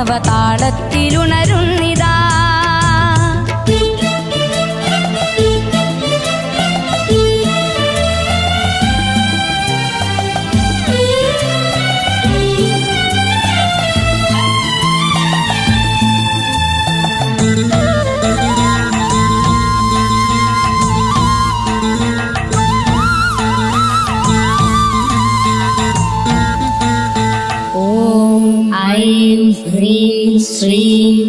ആണവ താളത്തിലുണരുണ്ട് Sri Sri